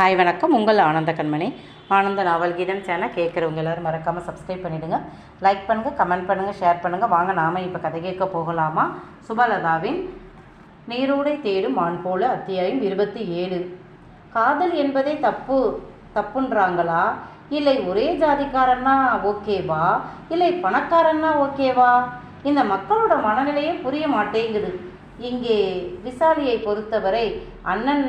Hi வணக்கம். உங்கள் ஆனந்த கண்மணி. ஆனந்த நாவல் கீதம் சேனல். கேட்குறவங்க எல்லோரும் மறக்காமல் சப்ஸ்கிரைப் பண்ணிவிடுங்க லைக் பண்ணுங்கள் கமெண்ட் பண்ணுங்கள் ஷேர் பண்ணுங்கள் வாங்க நாம இப்போ கதை கேட்க போகலாமா? சுபலதாவின் நீரோடை தேடும் மான் போல அத்தியாயம் இருபத்தி ஏழு. காதல் என்பதே தப்பு தப்புன்றாங்களா? இல்லை ஒரே ஜாதிக்காரன்னா ஓகேவா? இல்லை பணக்காரன்னா ஓகேவா? இந்த மக்களோட மனநிலையே புரிய மாட்டேங்குது. இங்கே விசாலியை பொறுத்தவரை அண்ணன்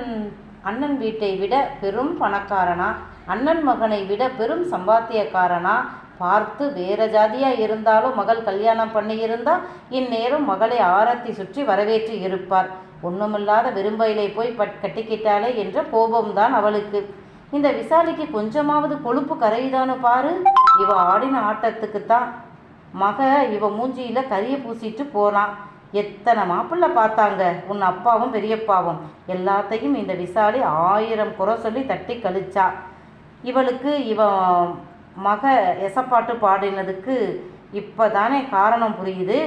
அண்ணன் வீட்டை விட பெரும் பணக்காரனா? அண்ணன் மகனை விட பெரும் சம்பாத்தியக்காரனா? பார்த்து வேற ஜாதியாக இருந்தாலும் மகள் கல்யாணம் பண்ணியிருந்தா இந்நேரம் மகளை ஆரத்தி சுற்றி வரவேற்று இருப்பார். ஒண்ணுமில்லாத விரும்பையிலே போய் பட் கட்டிக்கிட்டாளே என்ற கோபம்தான் அவளுக்கு. இந்த விசாலிக்கு கொஞ்சமாவது கொழுப்பு கரையுதானு பாரு. இவ ஆடின ஆட்டத்துக்கு தான் மக இவ மூஞ்சியில் கரிய பூசிட்டு போனான் எத்தனை மாப்பிள்ளை பார்த்தாங்க? உன் அப்பாவும் பெரியப்பாவும். எல்லாத்தையும் இந்த விசாலி ஆயிரம் குறை சொல்லி தட்டி கழிச்சா. இவளுக்கு இவன் மக எசப்பாட்டு பாடினதுக்கு இப்போதானே காரணம் புரியுது?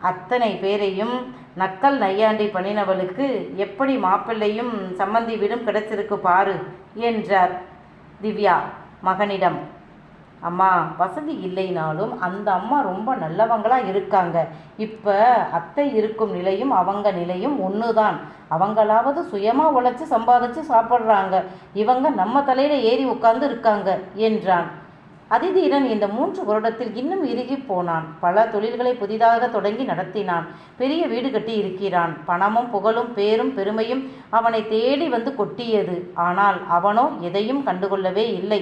அத்தனை பேரையும் நக்கல் நையாண்டி பண்ணினவளுக்கு எப்படி மாப்பிள்ளையும் சம்மந்தி வீடும் கிடைச்சிருக்கு பாரு? என்றார் திவ்யா மகனிடம். அம்மா வசதி இல்லைனாலும் அந்த அம்மா ரொம்ப நல்லவங்களாக இருக்காங்க. இப்போ அத்தை இருக்கும் நிலையும் அவங்க நிலையும் ஒன்று தான் அவங்களாவது சுயமாக உழைச்சி சம்பாதிச்சு சாப்பிட்றாங்க. இவங்க நம்ம தலையில் ஏறி உட்கார்ந்து இருக்காங்க என்றான். அதிதீரன் இந்த மூன்று வருடத்தில் இன்னும் இறுகி போனான். பல தொழில்களை புதிதாக தொடங்கி நடத்தினான். பெரிய வீடு கட்டி இருக்கிறான். பணமும் புகழும் பேரும் பெருமையும் அவனை தேடி வந்து கொட்டியது. ஆனால் அவனோ எதையும் கண்டுகொள்ளவே இல்லை.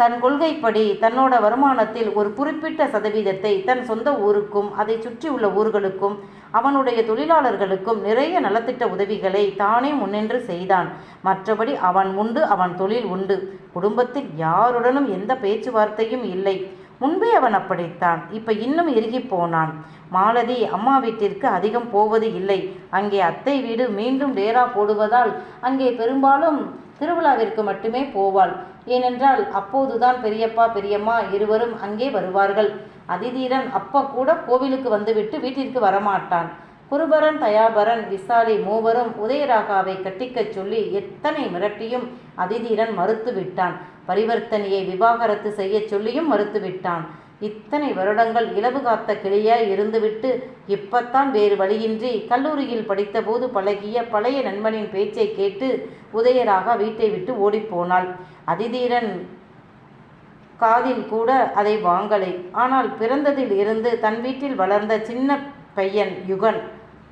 தன் கொள்கைப்படி தன்னோட வருமானத்தில் ஒரு குறிப்பிட்ட சதவீதத்தை தன் சொந்த ஊருக்கும் அதை சுற்றியுள்ள ஊர்களுக்கும் அவனுடைய தொழிலாளர்களுக்கும் நிறைய நலத்திட்ட உதவிகளை தானே முன்னின்று செய்தான். மற்றபடி அவன் உண்டு அவன் தொழில் உண்டு. குடும்பத்தில் யாருடனும் எந்த பேச்சுவார்த்தையும் இல்லை. முன்பே அவன் அப்படித்தான். இப்ப இன்னும் இறுகி போனான். மாலதி அம்மா வீட்டிற்கு அதிகம் போவது இல்லை. அங்கே அத்தை வீடு மீண்டும் டேரா போடுவதால் அங்கே பெரும்பாலும் திருவிழாவிற்கு மட்டுமே போவாள். ஏனென்றால் அப்போதுதான் பெரியப்பா பெரியம்மா இருவரும் அங்கே வருவார்கள். அதிதீரன் அப்பா கூட கோவிலுக்கு வந்துவிட்டு வீட்டிற்கு வரமாட்டான். குருபரன் தயாபரன் விசாலி மூவரும் உதயராகாவை கட்டிக்கச் சொல்லி எத்தனை மிரட்டியும் அதிதீரன் மறுத்து விட்டான் பரிவர்த்தனையை விவாகரத்து செய்யச் சொல்லியும் மறுத்து விட்டான் இத்தனை வருடங்கள் இலவு காத்த கிளியாய் இருந்துவிட்டு இப்பத்தான் வேறு வழியின்றி கல்லூரியில் படித்தபோது பழகிய பழைய நண்பனின் பேச்சை கேட்டு உதயராக வீட்டை விட்டு ஓடிப்போனாள். அதிதீரன் காதில் கூட அதை வாங்கலை. ஆனால் பிறந்ததில் இருந்து தன் வீட்டில் வளர்ந்த சின்ன பையன் யுகன்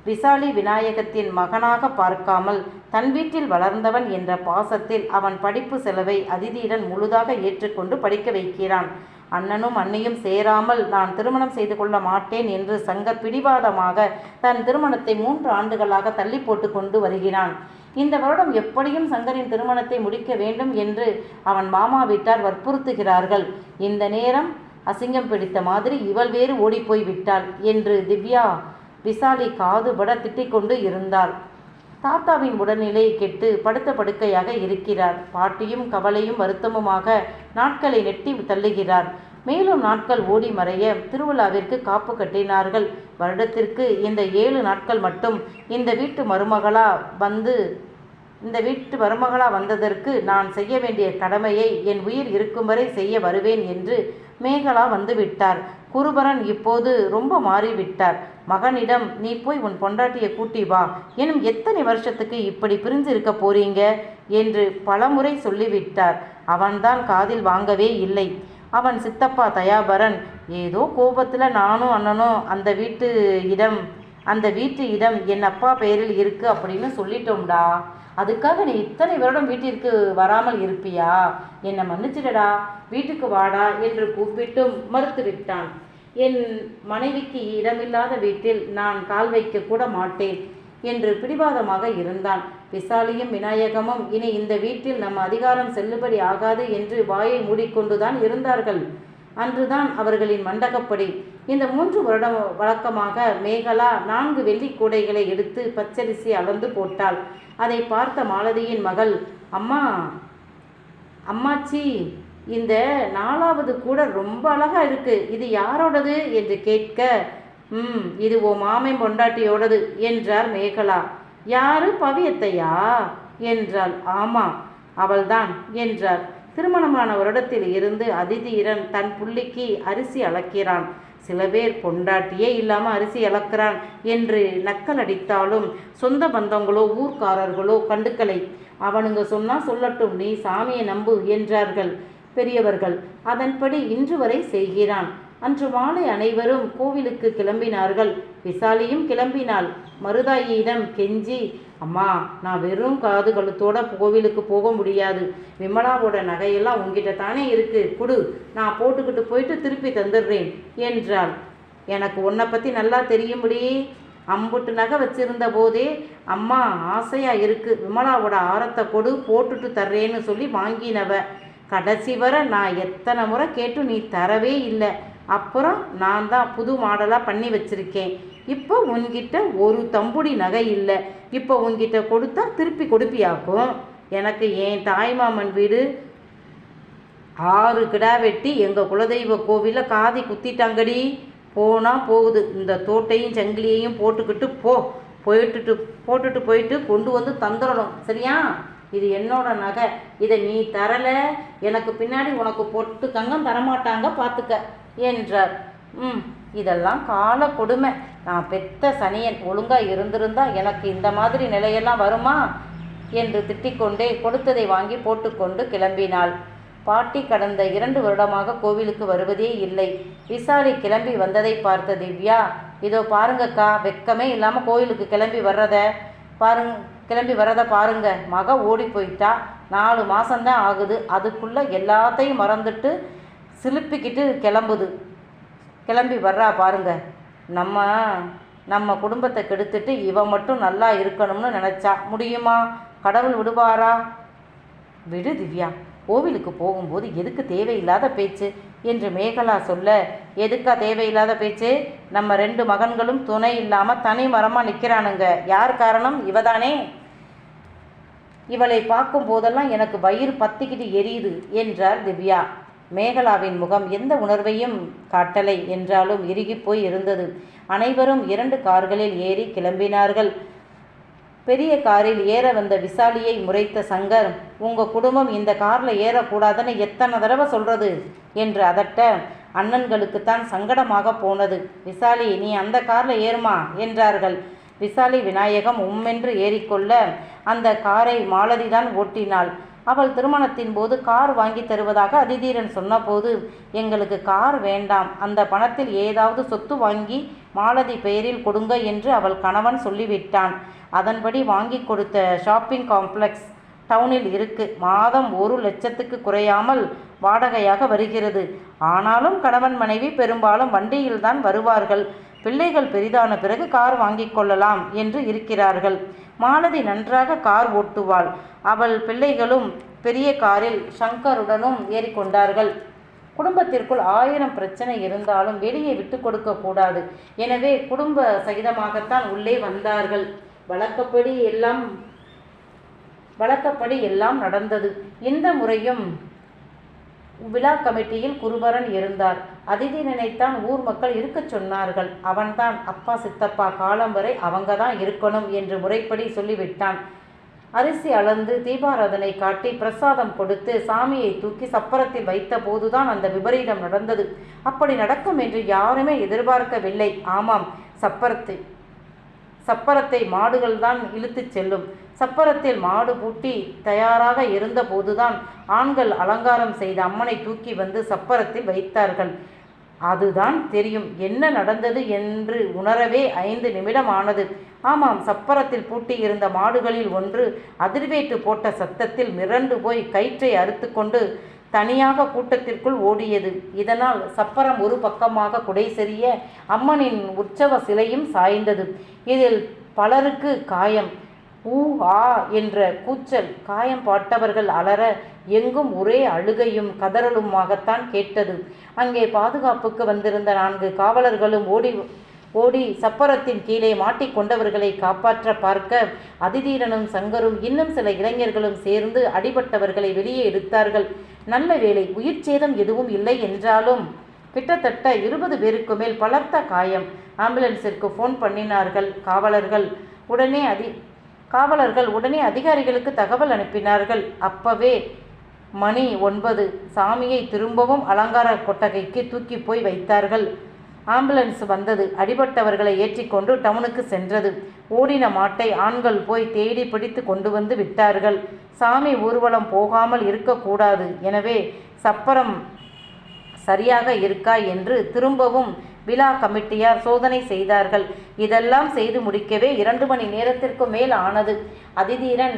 விசாலி விநாயகத்தின் மகனாக பார்க்காமல் தன் வீட்டில் வளர்ந்தவன் என்ற பாசத்தில் அவன் படிப்பு செலவை அதிதீரன் முழுதாக ஏற்றுக்கொண்டு படிக்க வைக்கிறான். அண்ணனும் அன்னையும் சேராமல் நான் திருமணம் செய்து கொள்ள மாட்டேன் என்று சங்க பிடிவாதமாக தன் திருமணத்தை மூன்று ஆண்டுகளாக தள்ளி போட்டு கொண்டு வருகிறான். இந்த வருடம் எப்படியும் சங்கரின் திருமணத்தை முடிக்க வேண்டும் என்று அவன் மாமா வீட்டார் வற்புறுத்துகிறார்கள். இந்த நேரம் அசிங்கம் பிடித்த மாதிரி இவள் வேறு ஓடிப்போய் விட்டாள் என்று திவ்யா விசாலி காதுபட திட்டிக் கொண்டு இருந்தாள். தாத்தாவின் உடல்நிலை கெட்டு படுத்த படுக்கையாக இருக்கிறார். பாட்டியும் கவலையும் வருத்தமுமாக நாட்களை நெட்டி தள்ளுகிறார். மேலும் நாட்கள் ஓடி மறைய திருவிழாவிற்கு காப்பு கட்டினார்கள். வருடத்திற்கு இந்த ஏழு நாட்கள் மட்டும் இந்த வீட்டு மருமகளா வந்து இந்த வீட்டு மருமகளா வந்ததற்கு நான் செய்ய வேண்டிய கடமையை என் உயிர் இருக்கும் வரை செய்ய வருவேன் என்று மேகலா வந்து விட்டார். குருபரன் இப்போது ரொம்ப மாறிவிட்டார். மகனிடம் நீ போய் உன் பொண்டாட்டியை கூட்டி வா. எனும் எத்தனை வருஷத்துக்கு இப்படி பிரிஞ்சு இருக்க போறீங்க? என்று பலமுறை சொல்லிவிட்டார். அவன்தான் காதில் வாங்கவே இல்லை. அவன் சித்தப்பா தயாபரன். ஏதோ கோபத்தில் நானும் அண்ணனும் அந்த வீட்டு இடம் அந்த வீட்டு இடம் என் அப்பா பெயரில் இருக்கு அப்படின்னு சொல்லிட்டோம்டா. அதுக்காக நீ இத்தனை வருடம் வீட்டிற்கு வராமல் இருப்பியா? என்னை மன்னிச்சிடடா. வீட்டுக்கு வாடா என்று கூப்பிட்டும் மறுத்து விட்டான் என் மனைவிக்கு இடமில்லாத வீட்டில் நான் கால் வைக்க கூட மாட்டேன் என்று பிடிவாதமாக இருந்தான். விசாலியும் விநாயகமும் இனி இந்த வீட்டில் நம் அதிகாரம் செல்லுபடி ஆகாது என்று வாயை மூடிக்கொண்டுதான் இருந்தார்கள். அன்றுதான் அவர்களின் மண்டகப்படி இந்த மூன்று வருடம் வழக்கமாக மேகலா நான்கு வெள்ளி கூடைகளை எடுத்து பச்சரிசி அளந்து போட்டாள். அதை பார்த்த மாலதியின் மகள் அம்மா அம்மாச்சி இந்த நாலாவது கூட ரொம்ப அழகா இருக்கு. இது யாரோடது? என்று கேட்க ம் இது ஓ மாமை பொண்டாட்டியோடது என்றார் மேகலா. யாரு? பவியத்தையா? என்றாள். ஆமா அவள்தான் என்றார். திருமணமான வருடத்தில் இருந்து அதிதீரன் தன் புள்ளிக்கு அரிசி அளக்கிறான். சில பேர் பொண்டாட்டியே இல்லாமல் அரிசி அளக்கிறான் என்று நக்கல் அடித்தாலும் சொந்த பந்தங்களோ ஊர்க்காரர்களோ கண்டுக்கலை. அவனுங்க சொன்னால் சொல்லட்டும் நீ சாமியை நம்பு என்றார்கள் பெரியவர்கள். அதன்படி இன்று வரை செய்கிறான். அன்று மாலை அனைவரும் கோவிலுக்கு கிளம்பினார்கள். விசாலியும் கிளம்பினாள். மருதாயியிடம் கெஞ்சி அம்மா நான் வெறும் காது கழுத்தோட கோவிலுக்கு போக முடியாது. விமலாவோட நகையெல்லாம் உங்ககிட்ட தானே இருக்கு. குடு நான் போட்டுக்கிட்டு போயிட்டு திருப்பி தந்துடுறேன் என்றாள். எனக்கு உன்னை பற்றி நல்லா தெரியும்படி. அம்புட்டு நகை வச்சிருந்த போதே அம்மா ஆசையாக இருக்கு. விமலாவோட ஆரத்தை கொடு போட்டுட்டு தர்றேன்னு சொல்லி வாங்கினவ. கடைசி வரை நான் எத்தனை முறை கேட்டு நீ தரவே இல்லை. அப்புறம் நான் தான் புது மாடலாக பண்ணி வச்சுருக்கேன். இப்போ உன்கிட்ட ஒரு தம்புடி நகை இல்லை. இப்போ உன்கிட்ட கொடுத்தா திருப்பி கொடுப்பியாக்கும்? எனக்கு என் தாய்மாமன் வீடு ஆறு கிடா வெட்டி எங்கள் குலதெய்வ கோவிலில் காதி குத்திட்டாங்கடி. போனால் போகுது. இந்த தோட்டையும் சங்கிலியையும் போட்டுக்கிட்டு போ. போயிட்டுட்டு போட்டுட்டு போயிட்டு கொண்டு வந்து தந்துடணும். சரியா? இது என்னோட நகை. இதை நீ தரலை. எனக்கு பின்னாடி உனக்கு போட்டு தங்கம் தரமாட்டாங்க பார்த்துக்க என்றார். ம் இதெல்லாம் கால கொடுமை. நான் பெத்த சனியன் ஒழுங்காக இருந்திருந்தா எனக்கு இந்த மாதிரி நிலையெல்லாம் வருமா? என்று திட்டிக்கொண்டே கொடுத்ததை வாங்கி போட்டுக்கொண்டு கிளம்பினாள். பாட்டி கடந்த இரண்டு வருடமாக கோவிலுக்கு வருவதே இல்லை. விசாலி கிளம்பி வந்ததை பார்த்த திவ்யா இதோ பாருங்கக்கா வெக்கமே இல்லாமல் கோவிலுக்கு கிளம்பி வர்றத பாருங்க கிளம்பி வர்றதை பாருங்க. மக ஓடி போயிட்டா. நாலு மாதம்தான் ஆகுது. அதுக்குள்ளே எல்லாத்தையும் மறந்துட்டு சிலுப்பிக்கிட்டு கிளம்புது. கிளம்பி வர்றா பாருங்க. நம்ம நம்ம குடும்பத்தை கெடுத்துட்டு இவன் மட்டும் நல்லா இருக்கணும்னு நினச்சா முடியுமா? கடவுள் விடுவாரா? விடு திவ்யா. கோவிலுக்கு போகும்போது எதுக்கு தேவையில்லாத பேச்சு? என்று மேகலா சொல்ல எதுக்கா தேவையில்லாத பேச்சு? நம்ம ரெண்டு மகன்களும் துணை இல்லாமல் தனி மரமாக நிற்கிறானுங்க யார் காரணம்? இவதானே? இவளை பார்க்கும் போதெல்லாம் எனக்கு வயிறு பத்திக்கிட்டு எரியுது என்றார் திவ்யா. மேகலாவின் முகம் எந்த உணர்வையும் காட்டலை என்றாலும் இறுகிப் போய் இருந்தது. அனைவரும் இரண்டு கார்களில் ஏறி கிளம்பினார்கள். பெரிய காரில் ஏற வந்த விசாலியை முறைத்த சங்கர் உங்க குடும்பம் இந்த காரில் ஏறக்கூடாதுன்னு எத்தனை தடவை சொல்றது? என்று அதட்ட அண்ணன்களுக்குத்தான் சங்கடமாக போனது. விசாலி நீ அந்த காரில் ஏறுமா? என்றார்கள். விசாலி விநாயகம் உம்மென்று ஏறிக்கொள்ள அந்த காரை மாலதிதான் ஓட்டினாள். அவள் திருமணத்தின் போது கார் வாங்கி தருவதாக அதிதீரன் சொன்னபோது எங்களுக்கு கார் வேண்டாம். அந்த பணத்தில் ஏதாவது சொத்து வாங்கி மாலதி பெயரில் கொடுங்க என்று அவள் கணவன் சொல்லிவிட்டான். அதன்படி வாங்கி கொடுத்த ஷாப்பிங் காம்ப்ளெக்ஸ் டவுனில் இருக்கு. மாதம் ஒரு லட்சத்துக்கு குறையாமல் வாடகையாக வருகிறது. ஆனாலும் கணவன் மனைவி பெரும்பாலும் வண்டியில்தான் வருவார்கள். பிள்ளைகள் பெரிதான பிறகு கார் வாங்கிக் கொள்ளலாம் என்று இருக்கிறார்கள். மாலதி நன்றாக கார் ஓட்டுவாள். அவள் பிள்ளைகளும் பெரிய காரில் சங்கருடனும் ஏறிக்கொண்டார்கள். குடும்பத்திற்குள் ஆயிரம் பிரச்சனை இருந்தாலும் வெளியே விட்டு கொடுக்க கூடாது. எனவே குடும்ப சகிதமாகத்தான் உள்ளே வந்தார்கள். வழக்கப்படி எல்லாம் வழக்கப்படி எல்லாம் நடந்தது. இந்த முறையும் விழா கமிட்டியில் குருபரன் இருந்தார். அதிதி நினைத்தான் ஊர் மக்கள் இருக்கச் சொன்னார்கள். அவன்தான் அப்பா சித்தப்பா காலம் வரை அவங்க தான் இருக்கணும் என்று முறைப்படி சொல்லிவிட்டான். அரிசி அளந்து தீபாராதனை காட்டி பிரசாதம் கொடுத்து சாமியை தூக்கி சப்பரத்தில் வைத்த போதுதான் அந்த விபரீதம் நடந்தது. அப்படி நடக்கும் என்று யாருமே எதிர்பார்க்கவில்லை. ஆமாம் சப்பரத்தை சப்பரத்தை மாடுகள் தான் இழுத்துச் செல்லும். சப்பரத்தில் மாடு பூட்டி தயாராக இருந்தபோதுதான் ஆண்கள் அலங்காரம் செய்த அம்மனை தூக்கி வந்து சப்பரத்தில் வைத்தார்கள். அதுதான் தெரியும். என்ன நடந்தது என்று உணரவே ஐந்து நிமிடம் ஆனது ஆமாம் சப்பரத்தில் பூட்டி இருந்த மாடுகளில் ஒன்று அதிர்வேட்டு போட்ட சத்தத்தில் மிரண்டு போய் கயிற்றை அறுத்து கொண்டு தனியாக கூட்டத்திற்குள் ஓடியது. இதனால் சப்பரம் ஒரு பக்கமாக குடை செறிய அம்மனின் உற்சவ சிலையும் சாய்ந்தது. இதில் பலருக்கு காயம். ஊ ஆ என்ற கூச்சல் காயம் பாட்டவர்கள் அலற எங்கும் ஒரே அழுகையும் கதறலுமாகத்தான் கேட்டது. அங்கே பாதுகாப்புக்கு வந்திருந்த நான்கு காவலர்களும் ஓடி ஓடி சப்பரத்தின் கீழே மாட்டிக்கொண்டவர்களை காப்பாற்ற பார்க்க அதிதீரனும் சங்கரும் இன்னும் சில இளைஞர்களும் சேர்ந்து அடிபட்டவர்களை வெளியே எடுத்தார்கள். நல்ல வேளை உயிர் சேதம் எதுவும் இல்லை என்றாலும் கிட்டத்தட்ட இருபது பேருக்கு மேல் பலத்த காயம். ஆம்புலன்ஸிற்கு ஃபோன் பண்ணினார்கள். காவலர்கள் உடனே அதி காவலர்கள் உடனே அதிகாரிகளுக்கு தகவல் அனுப்பினார்கள். அப்பவே மணி ஒன்பது. சாமியை திரும்பவும் அலங்கார கொட்டகைக்கு தூக்கி போய் வைத்தார்கள். ஆம்புலன்ஸ் வந்தது. அடிபட்டவர்களை ஏற்றிக்கொண்டு டவுனுக்கு சென்றது. ஓடின மாட்டை ஆண்கள் போய் தேடி பிடித்து கொண்டு வந்து விட்டார்கள். சாமி ஊர்வலம் போகாமல் இருக்கக்கூடாது. எனவே சப்பரம் சரியாக இருக்கா என்று திரும்பவும் விழா கமிட்டியார் சோதனை செய்தார்கள். இதெல்லாம் செய்து முடிக்கவே இரண்டு மணி நேரத்திற்கு மேல் ஆனது. அதிதீரன்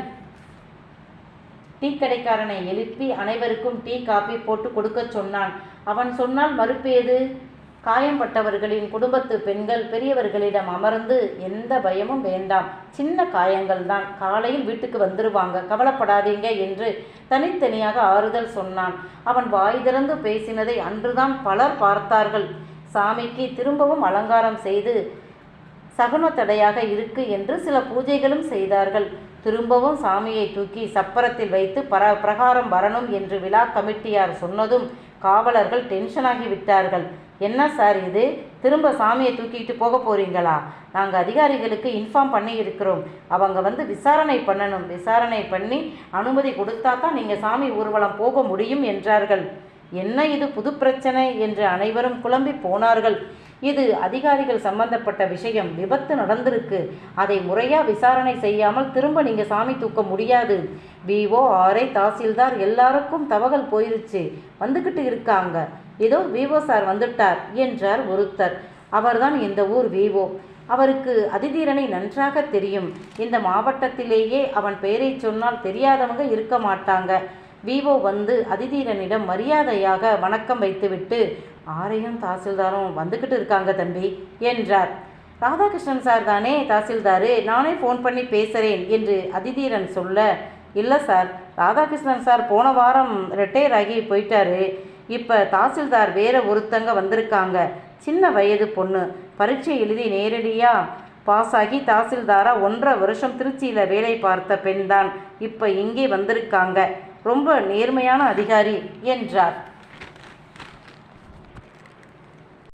டீ கடைக்காரனை எழுப்பி அனைவருக்கும் டீ காபி போட்டு கொடுக்கச் சொன்னான். அவன் சொன்னால் மறுப்பேது காயம்பட்டவர்களின் குடும்பத்து பெண்கள் பெரியவர்களிடம் அமர்ந்து எந்த பயமும் வேண்டாம். சின்ன காயங்கள் தான் காலையில் வீட்டுக்கு வந்துருவாங்க. கவலைப்படாதீங்க என்று தனித்தனியாக ஆறுதல் சொன்னான். அவன் வாய் திறந்து பேசினதை அன்றுதான் பலர் பார்த்தார்கள். சாமிக்கு திரும்பவும் அலங்காரம் செய்து சகுன தடையாக இருக்கு என்று சில பூஜைகளும் செய்தார்கள். திரும்பவும் சாமியை தூக்கி சப்பரத்தில் வைத்து பர பிரகாரம் வரணும் என்று விழா கமிட்டியார் சொன்னதும் காவலர்கள் டென்ஷனாகி விட்டார்கள். என்ன சார் இது? திரும்ப சாமியை தூக்கிட்டு போக போறீங்களா? நாங்கள் அதிகாரிகளுக்கு இன்ஃபார்ம் பண்ணி இருக்கிறோம். அவங்க வந்து விசாரணை பண்ணணும். விசாரணை பண்ணி அனுமதி கொடுத்தா தான் நீங்கள் சாமி ஊர்வலம் போக முடியும் என்றார்கள். என்ன இது புது பிரச்சனை என்று அனைவரும் குழம்பி போனார்கள். இது அதிகாரிகள் சம்பந்தப்பட்ட விஷயம். விபத்து நடந்திருக்கு. அதை முறையா விசாரணை செய்யாமல் திரும்ப நீங்க சாமி தூக்க முடியாது. விஓ ஆர்ஐ தாசில்தார் எல்லாருக்கும் தவகல் போயிருச்சு. வந்துக்கிட்டு இருக்காங்க. ஏதோ விவோ சார் வந்துட்டார் என்றார் ஒருத்தர். அவர்தான் இந்த ஊர் விவோ. அவருக்கு அதிதீரனை நன்றாக தெரியும். இந்த மாவட்டத்திலேயே அவன் பெயரை சொன்னால் தெரியாதவங்க இருக்க மாட்டாங்க. விவோ வந்து அதிதீரனிடம் மரியாதையாக வணக்கம் வைத்துவிட்டு ஆரையும் தாசில்தாரும் வந்துக்கிட்டு இருக்காங்க தம்பி என்றார். ராதாகிருஷ்ணன் சார் தானே தாசில்தாரு? நானே ஃபோன் பண்ணி பேசுகிறேன் என்று அதிதீரன் சொல்ல இல்லை சார் ராதாகிருஷ்ணன் சார் போன வாரம் ரிட்டையர் ஆகி போயிட்டாரு. இப்போ தாசில்தார் வேற ஒருத்தங்க வந்திருக்காங்க. சின்ன வயது பொண்ணு. பரீட்சை எழுதி நேரடியாக பாஸ் ஆகி தாசில்தாரா ஒன்றரை வருஷம் திருச்சியில் வேலை பார்த்த பெண் தான் இப்போ இங்கே வந்திருக்காங்க. ரொம்ப நேர்மையான அதிகாரி என்றார்.